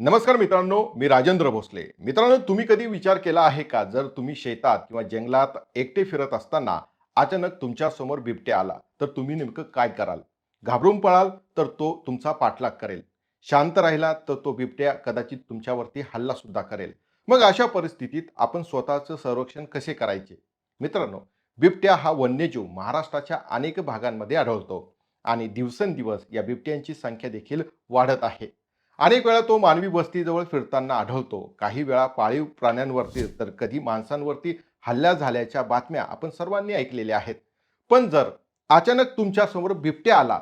नमस्कार मित्रांनो मी राजेंद्र भोसले. मित्रांनो तुम्ही कधी विचार केला आहे का? जर तुम्ही शेतात किंवा जंगलात एकटे फिरत असताना अचानक तुमच्यासमोर बिबट्या आला तर तुम्ही नेमकं काय कराल? घाबरून पळाल तर तो तुमचा पाठलाग करेल. शांत राहिला तर तो बिबट्या कदाचित तुमच्यावरती हल्ला सुद्धा करेल. मग अशा परिस्थितीत आपण स्वतःचं संरक्षण कसे करायचे? मित्रांनो बिबट्या हा वन्यजीव महाराष्ट्राच्या अनेक भागांमध्ये आढळतो आणि दिवसेंदिवस या बिबट्यांची संख्या देखील वाढत आहे. अनेक वेळा तो मानवी वस्तीजवळ फिरताना आढळतो. काही वेळा पाळीव प्राण्यांवरती तर कधी माणसांवरती हल्ला झाल्याच्या बातम्या आपण सर्वांनी ऐकलेल्या आहेत. पण जर अचानक तुमच्यासमोर बिबट्या आला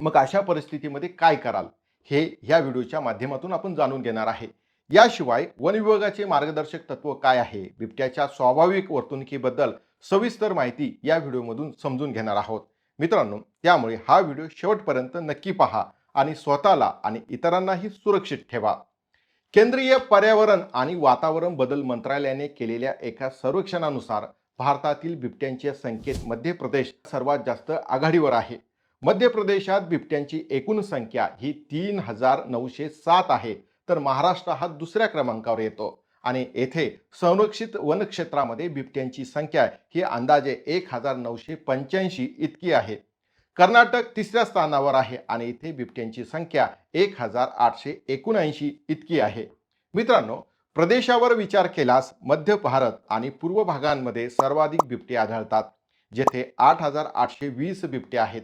मग अशा परिस्थितीमध्ये काय कराल? हे ह्या व्हिडिओच्या माध्यमातून आपण जाणून घेणार आहे. याशिवाय वन विभागाचे मार्गदर्शक तत्व काय आहे? बिबट्याच्या स्वाभाविक वर्तणुकीबद्दल सविस्तर माहिती या व्हिडिओमधून समजून घेणार आहोत. मित्रांनो त्यामुळे हा व्हिडिओ शेवटपर्यंत नक्की पहा. आणि स्वतःला आणि इतरांनाही सुरक्षित ठेवा. केंद्रीय पर्यावरण आणि वातावरण बदल मंत्रालयाने केलेल्या एका सर्वेक्षणानुसार भारतातील बिबट्यांच्या संख्येत मध्य प्रदेश सर्वात जास्त आघाडीवर आहे. मध्य प्रदेशात बिबट्यांची एकूण संख्या ही तीन हजार नऊशे सात आहे तर महाराष्ट्र हा दुसऱ्या क्रमांकावर येतो. आणि येथे संरक्षित वनक्षेत्रामध्ये बिबट्यांची संख्या ही अंदाजे एक हजार नऊशे पंच्याऐंशी इतकी आहे. कर्नाटक तिसऱ्या स्थानावर आहे आणि इथे बिबट्यांची संख्या एक हजार आठशे एकोणऐंशी इतकी आहे. मित्रांनो प्रदेशावर विचार केल्यास मध्य भारत आणि पूर्व भागांमध्ये सर्वाधिक बिबटे आढळतात जेथे आठ हजार आठशे वीस बिबटे आहेत.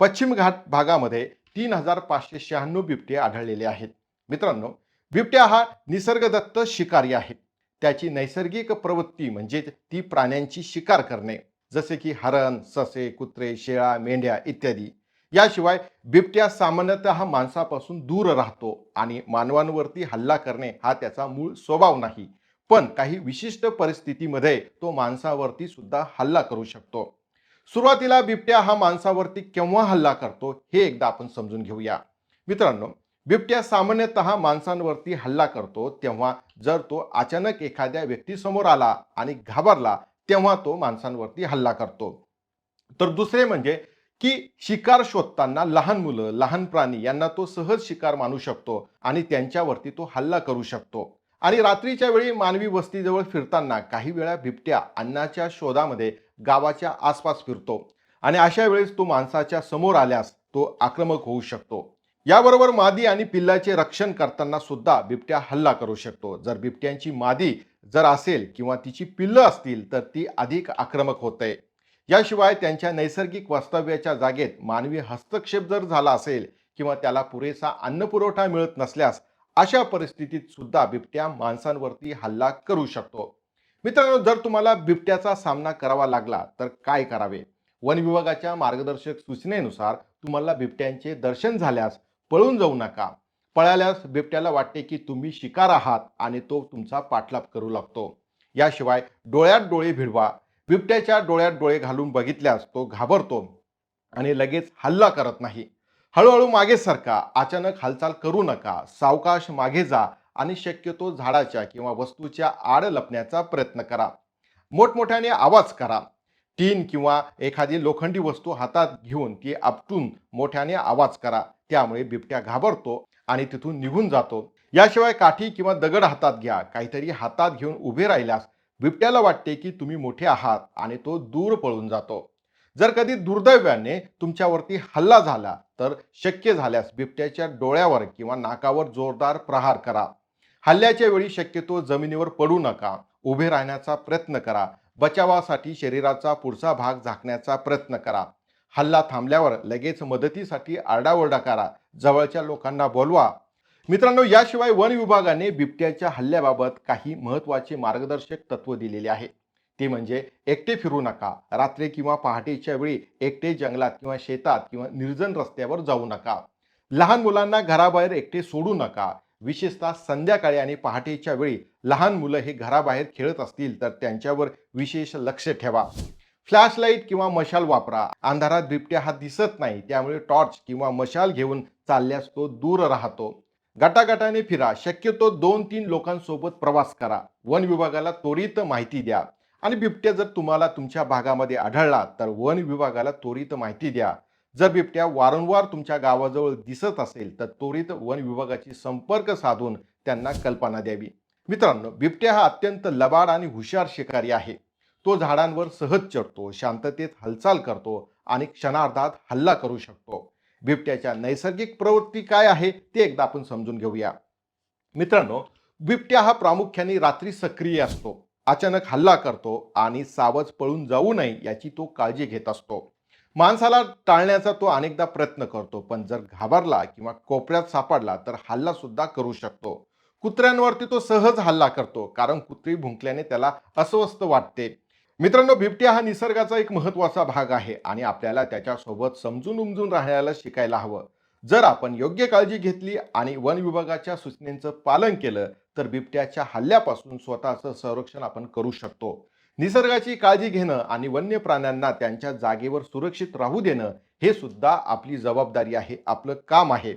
पश्चिम घाट भागामध्ये तीन हजार पाचशे शहाण्णव बिबटे आढळलेले आहेत. मित्रांनो बिबट्या हा निसर्गदत्त शिकारी आहे. त्याची नैसर्गिक प्रवृत्ती म्हणजे ती प्राण्यांची शिकार करणे. जसे की हरण ससे कुत्रे शेळा मेंढ्या इत्यादी. याशिवाय बिबट्या सामान्यतः माणसापासून दूर राहतो आणि मानवांवरती हल्ला करणे हा त्याचा मूळ स्वभाव नाही. पण काही विशिष्ट परिस्थितीमध्ये तो माणसावरती सुद्धा हल्ला करू शकतो. सुरुवातीला बिबट्या हा माणसावरती केव्हा हल्ला करतो हे एकदा आपण समजून घेऊया. मित्रांनो बिबट्या सामान्यतः माणसांवरती हल्ला करतो तेव्हा जर तो अचानक एखाद्या व्यक्तीसमोर आला आणि घाबरला तेव्हा तो माणसांवरती हल्ला करतो. तर दुसरे म्हणजे की शिकार शोधताना लहान मुलं लहान प्राणी यांना तो सहज शिकार मानू शकतो आणि त्यांच्यावरती तो हल्ला करू शकतो. आणि रात्रीच्या वेळी मानवी वस्तीजवळ फिरताना काही वेळा बिबट्या अन्नाच्या शोधामध्ये गावाच्या आसपास फिरतो. आणि अशा वेळेस तो माणसाच्या समोर आल्यास तो आक्रमक होऊ शकतो. याबरोबर मादी आणि पिल्लाचे रक्षण करताना सुद्धा बिबट्या हल्ला करू शकतो. जर बिबट्यांची मादी जर असेल किंवा तिची पिल्लं असतील तर ती अधिक आक्रमक होते. याशिवाय त्यांच्या नैसर्गिक वास्तव्याच्या जागेत मानवी हस्तक्षेप जर झाला असेल किंवा त्याला पुरेसा अन्नपुरवठा मिळत नसल्यास अशा परिस्थितीत सुद्धा बिबट्या माणसांवरती हल्ला करू शकतो. मित्रांनो जर तुम्हाला बिबट्याचा सामना करावा लागला तर काय करावे? वन विभागाच्या मार्गदर्शक सूचनेनुसार तुम्हाला बिबट्यांचे दर्शन झाल्यास पळून जाऊ नका. पळाल्यास बिबट्याला वाटते की तुम्ही शिकार आहात आणि तो तुमचा पाठलाप करू लागतो. याशिवाय डोळ्यात डोळे भिडवा बिबट्याच्या डोळ्यात डोळे घालून बघितल्यास तो घाबरतो आणि लगेच हल्ला करत नाही. हळूहळू मागे सरका अचानक हालचाल करू नका सावकाश मागे जा आणि शक्यतो झाडाच्या किंवा वस्तूच्या आड लपण्याचा प्रयत्न करा. मोठमोठ्याने आवाज करा. टीन किंवा एखादी लोखंडी वस्तू हातात घेऊन ती आपटून मोठ्याने आवाज करा. त्यामुळे बिबट्या घाबरतो आणि तिथून निघून जातो. याशिवाय काठी किंवा दगड हातात घ्या. काहीतरी हातात घेऊन उभे राहिल्यास बिबट्याला वाटते की तुम्ही मोठे आहात आणि तो दूर पळून जातो. जर कधी दुर्दैवाने तुमच्यावरती हल्ला झाला तर शक्य झाल्यास बिबट्याच्या डोळ्यावर किंवा नाकावर जोरदार प्रहार करा. हल्ल्याच्या वेळी शक्यतो जमिनीवर पडू नका. उभे राहण्याचा प्रयत्न करा. बचावासाठी शरीराचा पुढचा भाग झाकण्याचा प्रयत्न करा. हल्ला थांबल्यावर लगेच मदतीसाठी आरडाओरडा करा जवळच्या लोकांना बोलवा. मित्रांनो याशिवाय वन विभागाने बिबट्याच्या हल्ल्याबाबत काही महत्त्वाचे मार्गदर्शक तत्व दिलेले आहे. ते म्हणजे एकटे फिरू नका रात्री किंवा पहाटेच्या वेळी एकटे जंगलात किंवा शेतात किंवा निर्जन रस्त्यावर जाऊ नका. लहान मुलांना घराबाहेर एकटे सोडू नका. विशेषतः संध्याकाळी आणि पहाटेच्या वेळी लहान मुलं हे घराबाहेर खेळत असतील तर त्यांच्यावर विशेष लक्ष ठेवा. फ्लॅश लाइट किंवा मशाल वापरा. अंधारात बिबट्या हा दिसत नाही त्यामुळे टॉर्च किंवा मशाल घेऊन चालल्यास तो दूर राहतो. गटागटाने फिरा शक्यतो दोन तीन लोकांसोबत प्रवास करा. वन विभागाला त्वरित माहिती द्या. आणि बिबट्या जर तुम्हाला तुमच्या भागामध्ये आढळला तर वन विभागाला त्वरित माहिती द्या. जर बिबट्या वारंवार तुमच्या गावाजवळ दिसत असेल तर त्वरित वन विभागाची संपर्क साधून त्यांना कल्पना द्यावी. मित्रांनो बिबट्या हा अत्यंत लबाड आणि हुशार शिकारी आहे. तो झाडांवर सहज चढतो शांततेत हालचाल करतो आणि क्षणार्धात हल्ला करू शकतो. बिबट्याच्या नैसर्गिक प्रवृत्ती काय आहे ते एकदा आपण समजून घेऊया. मित्रांनो बिबट्या हा प्रामुख्याने रात्री सक्रिय असतो अचानक हल्ला करतो आणि सावज पळून जाऊ नये याची तो काळजी घेत असतो. माणसाला टाळण्याचा तो अनेकदा प्रयत्न करतो पण जर घाबरला किंवा कोपऱ्यात सापडला तर हल्ला सुद्धा करू शकतो. कुत्र्यांवरती तो सहज हल्ला करतो कारण कुत्री भुंकल्याने त्याला अस्वस्थ वाटते. मित्रांनो बिबट्या हा निसर्गाचा एक महत्त्वाचा भाग आहे आणि आपल्याला त्याच्यासोबत समजून उमजून राहायला शिकायला हवं. जर आपण योग्य काळजी घेतली आणि वन विभागाच्या सूचनेचं पालन केलं तर बिबट्याच्या हल्ल्यापासून स्वतःचं संरक्षण आपण करू शकतो. निसर्गाची काळजी घेणं आणि वन्य प्राण्यांना त्यांच्या जागेवर सुरक्षित राहू देणं हे सुद्धा आपली जबाबदारी आहे आपलं काम आहे.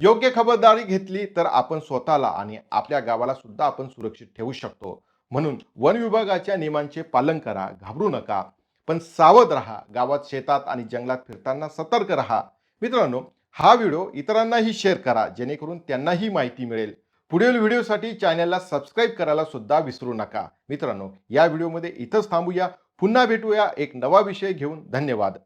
योग्य खबरदारी घेतली तर आपण स्वतःला आणि आपल्या गावाला सुद्धा आपण सुरक्षित ठेवू शकतो. म्हणून वन विभागाच्या नियमांचे पालन करा घाबरू नका पण सावध राहा गावात शेतात आणि जंगलात फिरताना सतर्क राहा. मित्रांनो हा व्हिडिओ इतरांनाही शेअर करा जेणेकरून त्यांनाही माहिती मिळेल. पुढील व्हिडिओसाठी चॅनलला सबस्क्राईब करायला सुद्धा विसरू नका. मित्रांनो या व्हिडिओमध्ये इथंच थांबूया. पुन्हा भेटूया एक नवा विषय घेऊन. धन्यवाद.